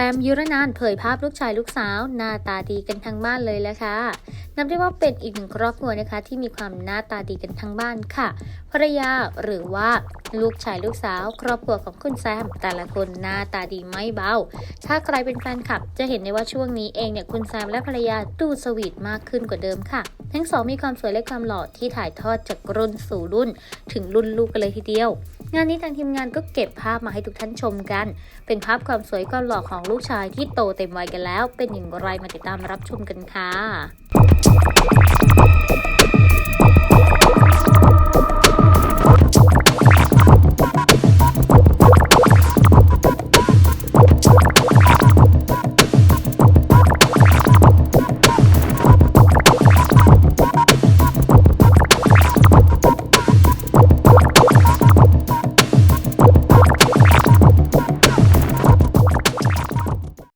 แซมยุรนานเผยภาพลูกชายลูกสาว หน้าตาดีกันทั้งบ้านเลยแหละค่ะนับได้ว่าเป็นอีกหนึ่งครอบครัวนะคะ ที่มีความหน้าตาดีกันทั้งบ้านค่ะภรรยาหรือว่าลูกชายลูกสาว ครอบครัวของคุณแซม แต่ละคนหน้าตาดีไม่เบา ถ้าใครเป็นแฟนคลับ จะเห็นได้ว่าช่วงนี้เองเนี่ยคุณแซมและภรรยาดูสวีทมากขึ้นกว่าเดิมค่ะ ทั้งสองมีความสวยและความหล่อที่ถ่ายทอดจากรุ่นสู่รุ่น ถึงรุ่นลูกกันเลยทีเดียว งานนี้ทางทีมงานก็เก็บภาพมาให้ทุกท่านชมกัน เป็นภาพความสวยความหล่อของลูกชายที่โตเต็มวัยกันแล้ว เป็นอย่างไรมาติดตามรับชมกันค่ะ